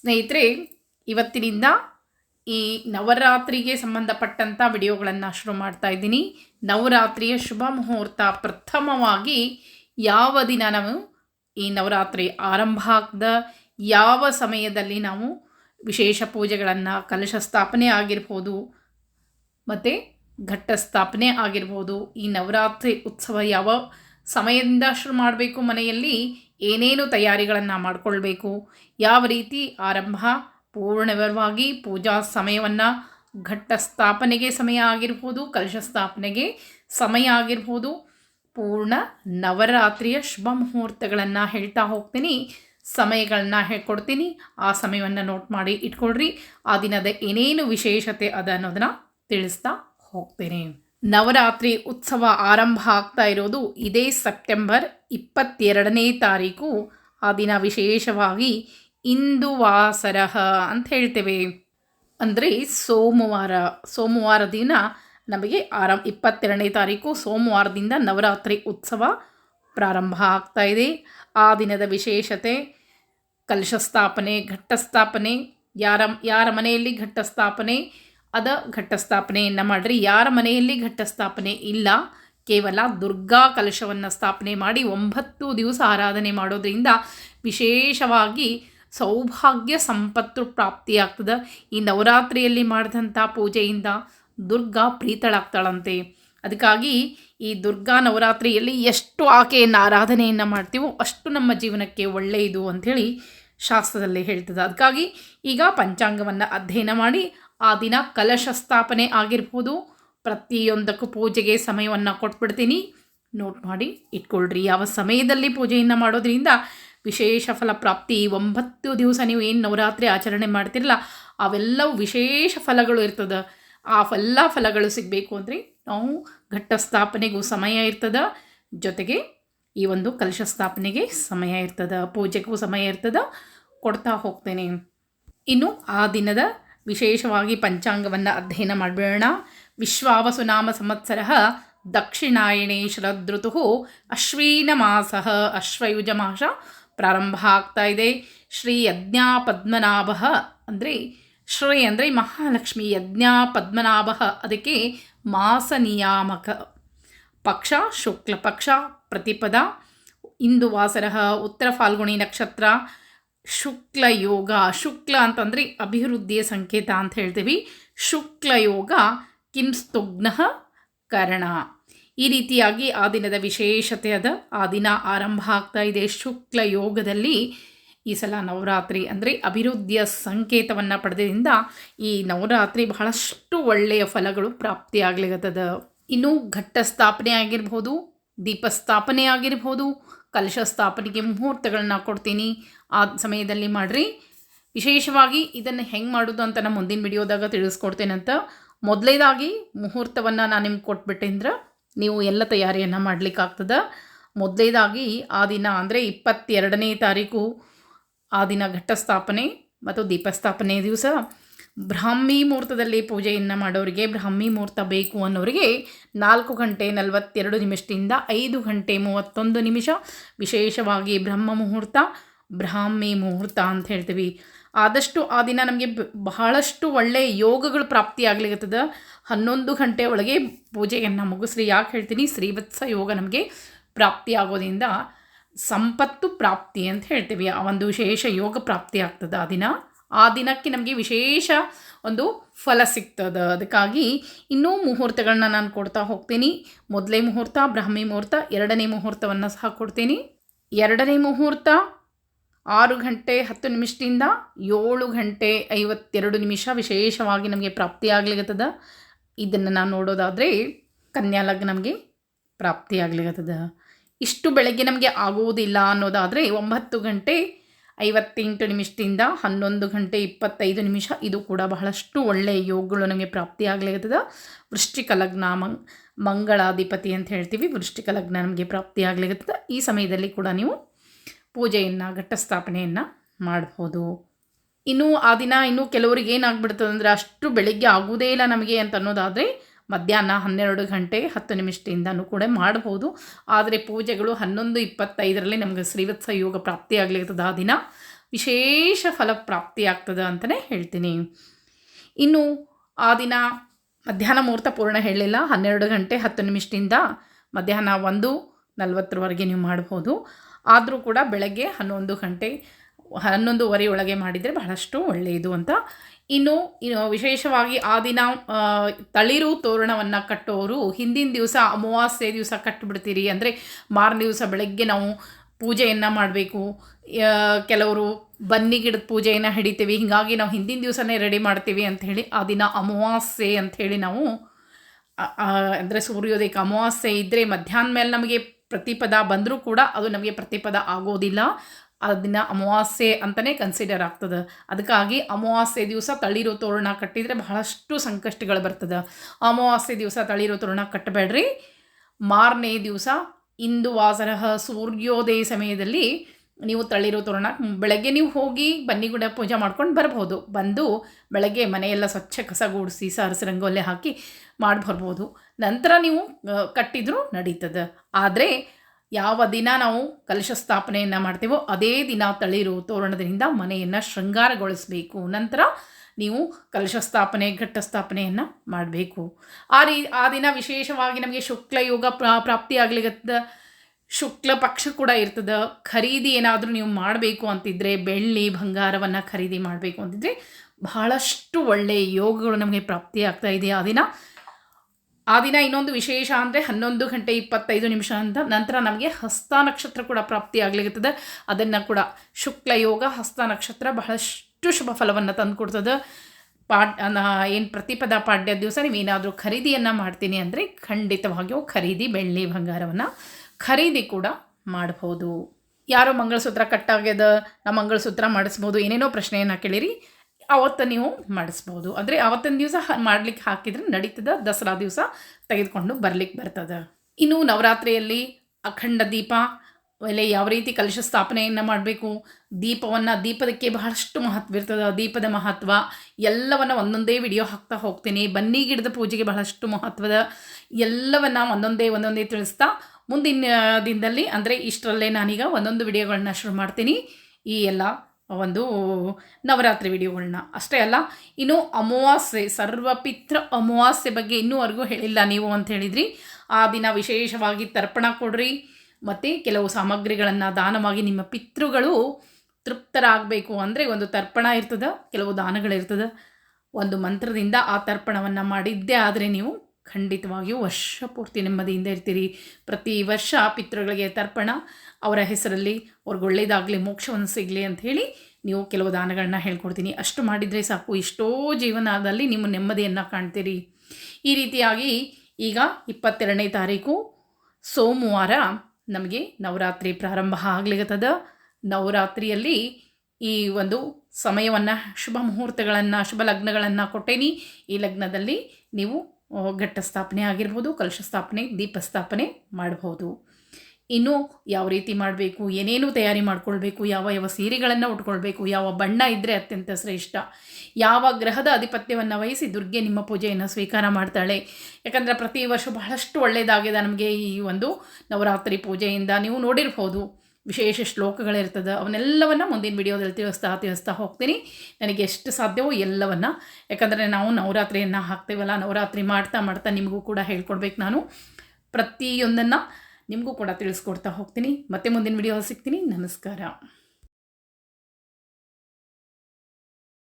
ಸ್ನೇಹಿತರೆ, ಇವತ್ತಿನಿಂದ ಈ ನವರಾತ್ರಿಗೆ ಸಂಬಂಧಪಟ್ಟಂಥ ವಿಡಿಯೋಗಳನ್ನು ಶುರು ಮಾಡ್ತಾ ಇದ್ದೀನಿ. ನವರಾತ್ರಿಯ ಶುಭ ಮುಹೂರ್ತ ಪ್ರಥಮವಾಗಿ ಯಾವ ದಿನ ನಾವು ಈ ನವರಾತ್ರಿ ಆರಂಭ ಆಗ್ದ, ಯಾವ ಸಮಯದಲ್ಲಿ ನಾವು ವಿಶೇಷ ಪೂಜೆಗಳನ್ನು ಕಲಶ ಸ್ಥಾಪನೆ ಆಗಿರ್ಬೋದು, ಮತ್ತು ಘಟ್ಟ ಸ್ಥಾಪನೆ ಆಗಿರ್ಬೋದು, ಈ ನವರಾತ್ರಿ ಉತ್ಸವ ಯಾವ ಸಮಯದಿಂದ ಶುರು ಮಾಡಬೇಕು ಮನೆಯಲ್ಲಿ ಏನೇನು ತಯಾರಿಗಳನ್ನು ಮಾಡಿಕೊಳ್ಬೇಕು? ಯಾವ ರೀತಿ ಆರಂಭ? ಪೂರ್ಣವಾಗಿ ಪೂಜಾ ಸಮಯವನ್ನು ಘಟ್ಟ ಸ್ಥಾಪನೆಗೆ ಸಮಯ ಆಗಿರ್ಬೋದು ಕಲಶ ಸ್ಥಾಪನೆಗೆ ಸಮಯ ಆಗಿರ್ಬೋದು. ಪೂರ್ಣ ನವರಾತ್ರಿಯ ಶುಭ ಮುಹೂರ್ತಗಳನ್ನು ಹೇಳ್ತಾ ಹೋಗ್ತೀನಿ. ಸಮಯಗಳನ್ನ ಹೇಳ್ಕೊಡ್ತೀನಿ. ಆ ಸಮಯವನ್ನು ನೋಟ್ ಮಾಡಿ ಇಟ್ಕೊಳ್ರಿ. ಆ ದಿನದ ಏನೇನು ವಿಶೇಷತೆ ಅದ ಅನ್ನೋದನ್ನು ತಿಳಿಸ್ತಾ ಹೋಗ್ತೇನೆ. ನವರಾತ್ರಿ ಉತ್ಸವ ಆರಂಭ ಆಗ್ತಾ ಇರೋದು ಇದೇ ಸೆಪ್ಟೆಂಬರ್ ಇಪ್ಪತ್ತೆರಡನೇ ತಾರೀಕು. ಆ ದಿನ ವಿಶೇಷವಾಗಿ ಇಂದು ವಾಸರಹ ಅಂತ ಹೇಳ್ತೇವೆ. ಅಂದರೆ ಸೋಮವಾರ ಸೋಮವಾರ ದಿನ ನಮಗೆ ಆರಂ, ಇಪ್ಪತ್ತೆರಡನೇ ತಾರೀಕು ಸೋಮವಾರದಿಂದ ನವರಾತ್ರಿ ಉತ್ಸವ ಪ್ರಾರಂಭ ಆಗ್ತಾ ಇದೆ. ಆ ದಿನದ ವಿಶೇಷತೆ, ಕಲಶ ಸ್ಥಾಪನೆ ಘಟ್ಟ ಸ್ಥಾಪನೆ ಯಾರ ಯಾರ ಮನೆಯಲ್ಲಿ ಘಟ್ಟ ಸ್ಥಾಪನೆ ಅದ ಘಟ್ಟ ಸ್ಥಾಪನೆಯನ್ನು ಮಾಡಿರಿ? ಯಾರ ಮನೆಯಲ್ಲಿ ಘಟ್ಟಸ್ಥಾಪನೆ ಇಲ್ಲ, ಕೇವಲ ದುರ್ಗಾ ಕಲಶವನ್ನು ಸ್ಥಾಪನೆ ಮಾಡಿ ಒಂಬತ್ತು ದಿವಸ ಆರಾಧನೆ ಮಾಡೋದ್ರಿಂದ ವಿಶೇಷವಾಗಿ ಸೌಭಾಗ್ಯ ಸಂಪತ್ತು ಪ್ರಾಪ್ತಿಯಾಗ್ತದೆ. ಈ ನವರಾತ್ರಿಯಲ್ಲಿ ಮಾಡಿದಂಥ ಪೂಜೆಯಿಂದ ದುರ್ಗಾ ಪ್ರೀತಳಾಗ್ತಾಳಂತೆ. ಅದಕ್ಕಾಗಿ ಈ ದುರ್ಗಾ ನವರಾತ್ರಿಯಲ್ಲಿ ಎಷ್ಟು ಆಕೆಯನ್ನು ಆರಾಧನೆಯನ್ನು ಮಾಡ್ತೀವೋ ಅಷ್ಟು ನಮ್ಮ ಜೀವನಕ್ಕೆ ಒಳ್ಳೆಯದು ಅಂಥೇಳಿ ಶಾಸ್ತ್ರದಲ್ಲಿ ಹೇಳ್ತದೆ. ಅದಕ್ಕಾಗಿ ಈಗ ಪಂಚಾಂಗವನ್ನು ಅಧ್ಯಯನ ಮಾಡಿ ಆ ದಿನ ಕಲಶ ಸ್ಥಾಪನೆ ಆಗಿರ್ಬೋದು. ಪ್ರತಿಯೊಂದಕ್ಕೂ ಪೂಜೆಗೆ ಸಮಯವನ್ನು ಕೊಟ್ಬಿಡ್ತೀನಿ. ನೋಟ್ ಮಾಡಿ ಇಟ್ಕೊಳ್ರಿ. ಯಾವ ಸಮಯದಲ್ಲಿ ಪೂಜೆಯನ್ನು ಮಾಡೋದ್ರಿಂದ ವಿಶೇಷ ಫಲ ಪ್ರಾಪ್ತಿ. ಒಂಬತ್ತು ದಿವಸ ನೀವು ಏನು ನವರಾತ್ರಿ ಆಚರಣೆ ಮಾಡ್ತಿರಲ್ಲ, ಅವೆಲ್ಲವೂ ವಿಶೇಷ ಫಲಗಳು ಇರ್ತದೆ. ಆ ಎಲ್ಲ ಫಲಗಳು ಸಿಗಬೇಕು ಅಂದರೆ ನಾವು ಘಟ್ಟ ಸ್ಥಾಪನೆಗೂ ಸಮಯ ಇರ್ತದೆ. ಜೊತೆಗೆ ಈ ಒಂದು ಕಲಶ ಸ್ಥಾಪನೆಗೆ ಸಮಯ ಇರ್ತದೆ. ಪೂಜೆಗೂ ಸಮಯ ಇರ್ತದೆ. ಕೊಡ್ತಾ ಹೋಗ್ತೇನೆ. ಇನ್ನು ಆ ದಿನದ ವಿಶೇಷವಾಗಿ ಪಂಚಾಂಗವನ್ನು ಅಧ್ಯಯನ ಮಾಡಿಬಿಡೋಣ. ವಿಶ್ವಾವಸುನಾಮ ಸಂವತ್ಸರ ದಕ್ಷಿಣಾಯಣೇ ಶರದೃತು ಅಶ್ವೀನ ಮಾಸ ಅಶ್ವಯುಜ ಮಾಸ ಪ್ರಾರಂಭ ಆಗ್ತಾ ಇದೆ. ಶ್ರೀ ಯಜ್ಞಾ ಪದ್ಮನಾಭ ಅಂದರೆ ಶ್ರೀ ಅಂದರೆ ಮಹಾಲಕ್ಷ್ಮಿ ಯಜ್ಞಾ ಪದ್ಮನಾಭ ಅದಕ್ಕೆ ಮಾಸ ನಿಯಾಮಕ. ಪಕ್ಷ, ಶುಕ್ಲ ಪಕ್ಷ, ಪ್ರತಿಪದ ಇಂದು ವಾಸರ ಉತ್ತರ ಫಾಲ್ಗುಣಿ ನಕ್ಷತ್ರ ಶುಕ್ಲ ಯೋಗ. ಶುಕ್ಲ ಅಂತಂದರೆ ಅಭಿವೃದ್ಧಿಯ ಸಂಕೇತ ಅಂತ ಹೇಳ್ತೀವಿ. ಶುಕ್ಲ ಯೋಗ ಕಿಂಸ್ತುಗ್ನ ಕರ್ಣ. ಈ ರೀತಿಯಾಗಿ ಆ ದಿನದ ವಿಶೇಷತೆ ಅದ. ಆ ದಿನ ಆರಂಭ ಆಗ್ತಾ ಇದೆ. ಶುಕ್ಲ ಯೋಗದಲ್ಲಿ ಈ ಸಲ ನವರಾತ್ರಿ ಅಂದರೆ ಅಭಿವೃದ್ಧಿಯ ಸಂಕೇತವನ್ನು ಪಡೆದ್ರಿಂದ ಈ ನವರಾತ್ರಿ ಬಹಳಷ್ಟು ಒಳ್ಳೆಯ ಫಲಗಳು ಪ್ರಾಪ್ತಿಯಾಗ್ಲಿಗತ್ತದ ಇನ್ನು ಘಟ್ಟ ಸ್ಥಾಪನೆ ಆಗಿರ್ಬೋದು ದೀಪ ಸ್ಥಾಪನೆ ಆಗಿರ್ಬೋದು ಕಲಶ ಸ್ಥಾಪನೆಗೆ ಮುಹೂರ್ತಗಳನ್ನ ಕೊಡ್ತೀನಿ ಆ ಸಮಯದಲ್ಲಿ ಮಾಡಿರಿ. ವಿಶೇಷವಾಗಿ ಇದನ್ನು ಹೆಂಗೆ ಮಾಡೋದು ಅಂತ ನಾನು ಮುಂದಿನ ವಿಡಿಯೋದಾಗ ತಿಳಿಸ್ಕೊಡ್ತೇನಂತ ಮೊದಲೇದಾಗಿ ಮುಹೂರ್ತವನ್ನು ನಾನು ನಿಮ್ಗೆ ಕೊಟ್ಬಿಟ್ಟೆ ಅಂದ್ರೆ ನೀವು ಎಲ್ಲ ತಯಾರಿಯನ್ನು ಮಾಡಲಿಕ್ಕಾಗ್ತದೆ. ಮೊದಲೇದಾಗಿ ಆ ದಿನ ಅಂದರೆ ಇಪ್ಪತ್ತೆರಡನೇ ತಾರೀಕು ಆ ದಿನ ಘಟ್ಟ ಸ್ಥಾಪನೆ ಮತ್ತು ದೀಪಸ್ಥಾಪನೆ ದಿವಸ ಬ್ರಾಹ್ಮಿ ಮುಹೂರ್ತದಲ್ಲಿ ಪೂಜೆಯನ್ನು ಮಾಡೋರಿಗೆ ಬ್ರಾಹ್ಮಿ ಮುಹೂರ್ತ ಬೇಕು ಅನ್ನೋರಿಗೆ ನಾಲ್ಕು ಗಂಟೆ ನಲವತ್ತೆರಡು ನಿಮಿಷದಿಂದ ಐದು ಗಂಟೆ ಮೂವತ್ತೊಂದು ನಿಮಿಷ ವಿಶೇಷವಾಗಿ ಬ್ರಹ್ಮ ಮುಹೂರ್ತ, ಬ್ರಾಹ್ಮಿ ಮುಹೂರ್ತ ಅಂತ ಹೇಳ್ತೀವಿ. ಆದಷ್ಟು ಆ ದಿನ ನಮಗೆ ಬಹಳಷ್ಟು ಒಳ್ಳೆಯ ಯೋಗಗಳು ಪ್ರಾಪ್ತಿಯಾಗ್ಲಿಕ್ಕತ್ತದ ಹನ್ನೊಂದು ಗಂಟೆ ಒಳಗೆ ಪೂಜೆಯನ್ನು ಮುಗಿಸ್ರಿ. ಯಾಕೆ ಹೇಳ್ತೀನಿ? ಶ್ರೀವತ್ಸ ಯೋಗ ನಮಗೆ ಪ್ರಾಪ್ತಿ ಪ್ರಾಪ್ತಿಯಾಗೋದ್ರಿಂದ ಸಂಪತ್ತು ಪ್ರಾಪ್ತಿ ಅಂತ ಹೇಳ್ತೀವಿ. ಆ ಒಂದು ವಿಶೇಷ ಯೋಗ ಪ್ರಾಪ್ತಿ ಆಗ್ತದೆ ಆ ದಿನ. ಆ ದಿನಕ್ಕೆ ನಮಗೆ ವಿಶೇಷ ಒಂದು ಫಲ ಸಿಗ್ತದೆ. ಅದಕ್ಕಾಗಿ ಇನ್ನೂ ಮುಹೂರ್ತಗಳನ್ನ ನಾನು ಕೊಡ್ತಾ ಹೋಗ್ತೀನಿ. ಮೊದಲೇ ಮುಹೂರ್ತ, ಬ್ರಾಹ್ಮಿ ಮುಹೂರ್ತ, ಎರಡನೇ ಮುಹೂರ್ತವನ್ನು ಸಹ ಕೊಡ್ತೀನಿ. ಎರಡನೇ ಮುಹೂರ್ತ ಆರು ಗಂಟೆ ಹತ್ತು ನಿಮಿಷದಿಂದ ಏಳು ಗಂಟೆ ಐವತ್ತೆರಡು ನಿಮಿಷ ವಿಶೇಷವಾಗಿ ನಮಗೆ ಪ್ರಾಪ್ತಿಯಾಗ್ಲಿಗತ್ತದ ಇದನ್ನು ನಾನು ನೋಡೋದಾದರೆ ಕನ್ಯಾ ಲಗ್ನ ನಮಗೆ ಪ್ರಾಪ್ತಿಯಾಗ್ಲಿಗತ್ತದ ಇಷ್ಟು ಬೆಳಗ್ಗೆ ನಮಗೆ ಆಗುವುದಿಲ್ಲ ಅನ್ನೋದಾದರೆ ಒಂಬತ್ತು ಗಂಟೆ ಐವತ್ತೆಂಟು ನಿಮಿಷದಿಂದ ಹನ್ನೊಂದು ಗಂಟೆ ಇಪ್ಪತ್ತೈದು ನಿಮಿಷ. ಇದು ಕೂಡ ಬಹಳಷ್ಟು ಒಳ್ಳೆಯ ಯೋಗಗಳು ನಮಗೆ ಪ್ರಾಪ್ತಿಯಾಗ್ಲಿಕ್ಕದ ವೃಶ್ಚಿಕ ಲಗ್ನ ಮಂಗ್, ಮಂಗಳಾಧಿಪತಿ ಅಂತ ಹೇಳ್ತೀವಿ. ವೃಷ್ಟಿಕ ಲಗ್ನ ನಮಗೆ ಪ್ರಾಪ್ತಿಯಾಗ್ಲಿಕ್ಕದ ಈ ಸಮಯದಲ್ಲಿ ಕೂಡ ನೀವು ಪೂಜೆಯನ್ನು, ಘಟ್ಟಸ್ಥಾಪನೆಯನ್ನು ಮಾಡ್ಬೋದು. ಇನ್ನೂ ಆ ದಿನ ಇನ್ನೂ ಕೆಲವರಿಗೆ ಏನಾಗ್ಬಿಡ್ತದೆ ಅಂದರೆ ಅಷ್ಟು ಬೆಳಿಗ್ಗೆ ಆಗುವುದೇ ಇಲ್ಲ ನಮಗೆ ಅಂತ ಅನ್ನೋದಾದರೆ ಮಧ್ಯಾಹ್ನ ಹನ್ನೆರಡು ಗಂಟೆ ಹತ್ತು ನಿಮಿಷದಿಂದನೂ ಕೂಡ ಮಾಡ್ಬೋದು ಆದರೆ ಪೂಜೆಗಳು ಹನ್ನೊಂದು ಇಪ್ಪತ್ತೈದರಲ್ಲಿ ನಮಗೆ ಶ್ರೀವತ್ಸ ಯೋಗ ಪ್ರಾಪ್ತಿಯಾಗ್ಲಿರ್ತದೆ ಆ ದಿನ. ವಿಶೇಷ ಫಲ ಪ್ರಾಪ್ತಿ ಆಗ್ತದೆ ಅಂತಲೇ ಹೇಳ್ತೀನಿ. ಇನ್ನು ಆ ದಿನ ಮಧ್ಯಾಹ್ನ ಮುಹೂರ್ತ ಪೂರ್ಣ ಹೇಳಲಿಲ್ಲ. ಹನ್ನೆರಡು ಗಂಟೆ ಹತ್ತು ನಿಮಿಷದಿಂದ ಮಧ್ಯಾಹ್ನ ಒಂದು ನಲ್ವತ್ತರವರೆಗೆ ನೀವು ಮಾಡ್ಬೋದು ಆದರೂ ಕೂಡ ಬೆಳಗ್ಗೆ ಹನ್ನೊಂದು ಗಂಟೆ ಹನ್ನೊಂದುವರೆ ಒಳಗೆ ಮಾಡಿದರೆ ಬಹಳಷ್ಟು ಒಳ್ಳೆಯದು ಅಂತ. ಇನ್ನು ವಿಶೇಷವಾಗಿ ಆ ದಿನ ತಳಿರು ತೋರಣವನ್ನು ಕಟ್ಟೋರು, ಹಿಂದಿನ ದಿವಸ, ಅಮಾವಾಸ್ಯೆ ದಿವಸ ಕಟ್ಟಿಬಿಡ್ತೀರಿ ಅಂದರೆ ಮಾರನೇ ದಿವಸ ಬೆಳಗ್ಗೆ ನಾವು ಪೂಜೆಯನ್ನು ಮಾಡಬೇಕು. ಕೆಲವರು ಬನ್ನಿ ಗಿಡದ ಪೂಜೆಯನ್ನು ಹಿಡಿತೀವಿ. ಹೀಗಾಗಿ ನಾವು ಹಿಂದಿನ ದಿವಸನೇ ರೆಡಿ ಮಾಡ್ತೀವಿ ಅಂಥೇಳಿ ಆ ದಿನ ಅಮಾವಾಸ್ಯೆ ಅಂಥೇಳಿ ನಾವು ಅಂದರೆ ಸೂರ್ಯೋದಯಕ್ಕೆ ಅಮಾವಾಸ್ಯೆ ಇದ್ದರೆ ಮಧ್ಯಾಹ್ನ ಮೇಲೆ ನಮಗೆ ಪ್ರತಿಪದ ಬಂದರೂ ಕೂಡ ಅದು ನಮಗೆ ಪ್ರತಿಪದ ಆಗೋದಿಲ್ಲ. ಅದನ್ನ ಅಮಾವಾಸ್ಯೆ ಅಂತಲೇ ಕನ್ಸಿಡರ್ ಆಗ್ತದೆ. ಅದಕ್ಕಾಗಿ ಅಮಾವಾಸ್ಯೆ ದಿವಸ ತಳಿರೋ ತೋರಣ ಕಟ್ಟಿದರೆ ಬಹಳಷ್ಟು ಸಂಕಷ್ಟಗಳು ಬರ್ತದೆ. ಅಮಾವಾಸ್ಯೆ ದಿವಸ ತಳಿರೋ ತೋರಣ ಕಟ್ಟಬೇಡ್ರಿ. ಮಾರನೇ ದಿವಸ ಇಂದು ವಾಸರಹ ಸೂರ್ಯೋದಯ ಸಮಯದಲ್ಲಿ ನೀವು ತಳಿರೋ ತೋರಣ ಬೆಳಗ್ಗೆ ನೀವು ಹೋಗಿ ಬನ್ನಿಗುಡ ಪೂಜೆ ಮಾಡ್ಕೊಂಡು ಬರ್ಬೋದು. ಬಂದು ಬೆಳಗ್ಗೆ ಮನೆಯೆಲ್ಲ ಸ್ವಚ್ಛ ಕಸ ಗೂಡಿಸಿ ಸಾರಿಸಿ ರಂಗೋಲೆ ಹಾಕಿ ಮಾಡಿ ಬರ್ಬೋದು ನಂತರ ನೀವು ಕಟ್ಟಿದ್ರೂ ನಡೀತದೆ. ಆದರೆ ಯಾವ ದಿನ ನಾವು ಕಲಶ ಸ್ಥಾಪನೆಯನ್ನು ಮಾಡ್ತೇವೋ ಅದೇ ದಿನ ತಳಿರು ತೋರಣದಿಂದ ಮನೆಯನ್ನು ಶೃಂಗಾರಗೊಳಿಸಬೇಕು. ನಂತರ ನೀವು ಕಲಶ ಸ್ಥಾಪನೆ, ಘಟ್ಟ ಸ್ಥಾಪನೆಯನ್ನು ಮಾಡಬೇಕು. ಆ ರೀ, ಆ ದಿನ ವಿಶೇಷವಾಗಿ ನಮಗೆ ಶುಕ್ಲ ಯೋಗ ಪ್ರಾ ಪ್ರಾಪ್ತಿಯಾಗ್ಲಿಗತ್ತ ಶುಕ್ಲ ಪಕ್ಷ ಕೂಡ ಇರ್ತದೆ. ಖರೀದಿ ಏನಾದರೂ ನೀವು ಮಾಡಬೇಕು ಅಂತಿದ್ರೆ, ಬೆಳ್ಳಿ ಬಂಗಾರವನ್ನು ಖರೀದಿ ಮಾಡಬೇಕು ಅಂತಿದ್ರೆ, ಬಹಳಷ್ಟು ಒಳ್ಳೆಯ ಯೋಗಗಳು ನಮಗೆ ಪ್ರಾಪ್ತಿ ಆಗ್ತಾ ಇದೆ ಆ ದಿನ. ಆ ದಿನ ಇನ್ನೊಂದು ವಿಶೇಷ ಅಂದರೆ ಹನ್ನೊಂದು ಗಂಟೆ ಇಪ್ಪತ್ತೈದು ನಿಮಿಷ ಅಂತ ನಂತರ ನಮಗೆ ಹಸ್ತ ನಕ್ಷತ್ರ ಕೂಡ ಪ್ರಾಪ್ತಿ ಆಗ್ಲಿಕ್ಕತ್ತದೆ ಅದನ್ನು ಕೂಡ ಶುಕ್ಲ ಯೋಗ, ಹಸ್ತ ನಕ್ಷತ್ರ ಬಹಳಷ್ಟು ಶುಭ ಫಲವನ್ನು ತಂದುಕೊಡ್ತದೆ. ಪಾಡ್ ಏನು ಪ್ರತಿಪದ ಪಾಡ್ಯ ದಿವಸ ನೀವು ಏನಾದರೂ ಖರೀದಿಯನ್ನು ಮಾಡ್ತೀನಿ ಅಂದರೆ ಖಂಡಿತವಾಗಿಯೂ ಖರೀದಿ, ಬೆಳ್ಳಿ ಬಂಗಾರವನ್ನು ಖರೀದಿ ಕೂಡ ಮಾಡ್ಬೋದು. ಯಾರೋ ಮಂಗಳಸೂತ್ರ ಕಟ್ಟಾಗ್ಯದ ನಾ ಮಂಗಳಸೂತ್ರ ಮಾಡಿಸ್ಬೋದು, ಏನೇನೋ ಪ್ರಶ್ನೆಯನ್ನು ಕೇಳಿರಿ. ಅವತ್ತು ನೀವು ಮಾಡಿಸ್ಬೋದು. ಅಂದರೆ ಆವತ್ತಿನ ದಿವಸ ಮಾಡ್ಲಿಕ್ಕೆ ಹಾಕಿದ್ರೆ ನಡೀತದ, ದಸರಾ ದಿವಸ ತೆಗೆದುಕೊಂಡು ಬರ್ಲಿಕ್ಕೆ ಬರ್ತದೆ. ಇನ್ನು ನವರಾತ್ರಿಯಲ್ಲಿ ಅಖಂಡ ದೀಪ ಆಮೇಲೆ ಯಾವ ರೀತಿ ಕಲಶ ಸ್ಥಾಪನೆಯನ್ನು ಮಾಡಬೇಕು, ದೀಪವನ್ನು, ದೀಪದಕ್ಕೆ ಬಹಳಷ್ಟು ಮಹತ್ವ ಇರ್ತದೆ. ದೀಪದ ಮಹತ್ವ ಎಲ್ಲವನ್ನು ಒಂದೊಂದೇ ವಿಡಿಯೋ ಹಾಕ್ತಾ ಹೋಗ್ತೀನಿ. ಬನ್ನಿ ಗಿಡದ ಪೂಜೆಗೆ ಬಹಳಷ್ಟು ಮಹತ್ವದ ಎಲ್ಲವನ್ನು ಒಂದೊಂದೇ ಒಂದೊಂದೇ ತಿಳಿಸ್ತಾ ಮುಂದಿನ ದಿನದಲ್ಲಿ, ಅಂದರೆ ಇಷ್ಟರಲ್ಲೇ ನಾನೀಗ ಒಂದೊಂದು ವಿಡಿಯೋಗಳನ್ನ ಶುರು ಮಾಡ್ತೀನಿ. ಈ ಎಲ್ಲ ಒಂದು ನವರಾತ್ರಿ ವಿಡಿಯೋಗಳನ್ನ ಅಷ್ಟೇ ಅಲ್ಲ, ಇನ್ನು ಅಮಾವಾಸ್ಯೆ, ಸರ್ವಪಿತ್ರ ಅಮಾವಾಸ್ಯೆ ಬಗ್ಗೆ ಇನ್ನೂವರೆಗೂ ಹೇಳಿಲ್ಲ ನೀವು ಅಂತ ಹೇಳಿದ್ರಿ. ಆ ದಿನ ವಿಶೇಷವಾಗಿ ತರ್ಪಣ ಕೊಡ್ರಿ. ಮತ್ತು ಕೆಲವು ಸಾಮಗ್ರಿಗಳನ್ನು ದಾನವಾಗಿ ನಿಮ್ಮ ಪಿತೃಗಳು ತೃಪ್ತರಾಗಬೇಕು ಅಂದರೆ ಒಂದು ತರ್ಪಣ ಇರ್ತದೆ, ಕೆಲವು ದಾನಗಳಿರ್ತದೆ. ಒಂದು ಮಂತ್ರದಿಂದ ಆ ತರ್ಪಣವನ್ನು ಮಾಡಿದ್ದೇ ಆದರೆ ನೀವು ಖಂಡಿತವಾಗಿಯೂ ವರ್ಷ ಪೂರ್ತಿ ನೆಮ್ಮದಿಯಿಂದ ಇರ್ತೀರಿ. ಪ್ರತಿ ವರ್ಷ ಪಿತೃಗಳಿಗೆ ತರ್ಪಣ. ಅವರ ಹೆಸರಲ್ಲಿ ಅವ್ರಿಗೆ ಒಳ್ಳೆಯದಾಗಲಿ ಮೋಕ್ಷವನ್ನು ಸಿಗಲಿ ಅಂತ ಹೇಳಿ ನೀವು ಕೆಲವು ದಾನಗಳನ್ನ ಹೇಳ್ಕೊಡ್ತೀನಿ. ಅಷ್ಟು ಮಾಡಿದರೆ ಸಾಕು. ಎಷ್ಟೋ ಜೀವನದಲ್ಲಿ ನಿಮ್ಮ ನೆಮ್ಮದಿಯನ್ನು ಕಾಣ್ತೀರಿ. ಈ ರೀತಿಯಾಗಿ ಈಗ ಇಪ್ಪತ್ತೆರಡನೇ ತಾರೀಕು, ಸೋಮವಾರ ನಮಗೆ ನವರಾತ್ರಿ ಪ್ರಾರಂಭ ಆಗ್ಲಿಗತ್ತದ ನವರಾತ್ರಿಯಲ್ಲಿ ಈ ಒಂದು ಸಮಯವನ್ನು, ಶುಭ ಮುಹೂರ್ತಗಳನ್ನು, ಶುಭ ಲಗ್ನಗಳನ್ನು ಕೊಟ್ಟೇನಿ. ಈ ಲಗ್ನದಲ್ಲಿ ನೀವು ಘಟ್ಟ ಸ್ಥಾಪನೆ ಆಗಿರ್ಬೋದು ಕಲಶ ಸ್ಥಾಪನೆ ದೀಪ ಸ್ಥಾಪನೆ ಮಾಡಬಹುದು. ಇನ್ನು ಯಾವ ರೀತಿ ಮಾಡಬೇಕು, ಏನೇನು ತಯಾರಿ ಮಾಡ್ಕೊಳ್ಬೇಕು, ಯಾವ ಯಾವ ಸೀರೆಗಳನ್ನು ಉಟ್ಕೊಳ್ಬೇಕು, ಯಾವ ಬಣ್ಣ ಇದ್ದರೆ ಅತ್ಯಂತ ಶ್ರೇಷ್ಠ. ಯಾವ ಗ್ರಹದ ಆಧಿಪತ್ಯವನ್ನು ವಹಿಸಿ ದುರ್ಗೆ ನಿಮ್ಮ ಪೂಜೆಯನ್ನು ಸ್ವೀಕಾರ ಮಾಡ್ತಾಳೆ. ಯಾಕಂದರೆ ಪ್ರತಿ ವರ್ಷ ಬಹಳಷ್ಟು ಒಳ್ಳೆಯದಾಗಿದೆ ನಮಗೆ ಈ ಒಂದು ನವರಾತ್ರಿ ಪೂಜೆಯಿಂದ. ನೀವು ನೋಡಿರ್ಬೋದು ವಿಶೇಷ ಶ್ಲೋಕಗಳಿರ್ತದೆ, ಅವನ್ನೆಲ್ಲವನ್ನು ಮುಂದಿನ ವಿಡಿಯೋದಲ್ಲಿ ತಿಳಿಸ್ತಾ ತಿಳಿಸ್ತಾ ಹೋಗ್ತೀನಿ. ನನಗೆ ಎಷ್ಟು ಸಾಧ್ಯವೋ ಎಲ್ಲವನ್ನು. ಯಾಕಂದರೆ ನಾವು ನವರಾತ್ರಿಯನ್ನು ಹಾಕ್ತೇವಲ್ಲ, ನವರಾತ್ರಿ ಮಾಡ್ತಾ ಮಾಡ್ತಾ ನಿಮಗೂ ಕೂಡ ಹೇಳ್ಕೊಡ್ಬೇಕು ನಾನು. ಪ್ರತಿಯೊಂದನ್ನು ನಿಮಗೂ ಕೂಡ ತಿಳಿಸ್ಕೊಡ್ತಾ ಹೋಗ್ತೀನಿ. ಮತ್ತೆ ಮುಂದಿನ ವಿಡಿಯೋ ಸಿಗ್ತೀನಿ. ನಮಸ್ಕಾರ.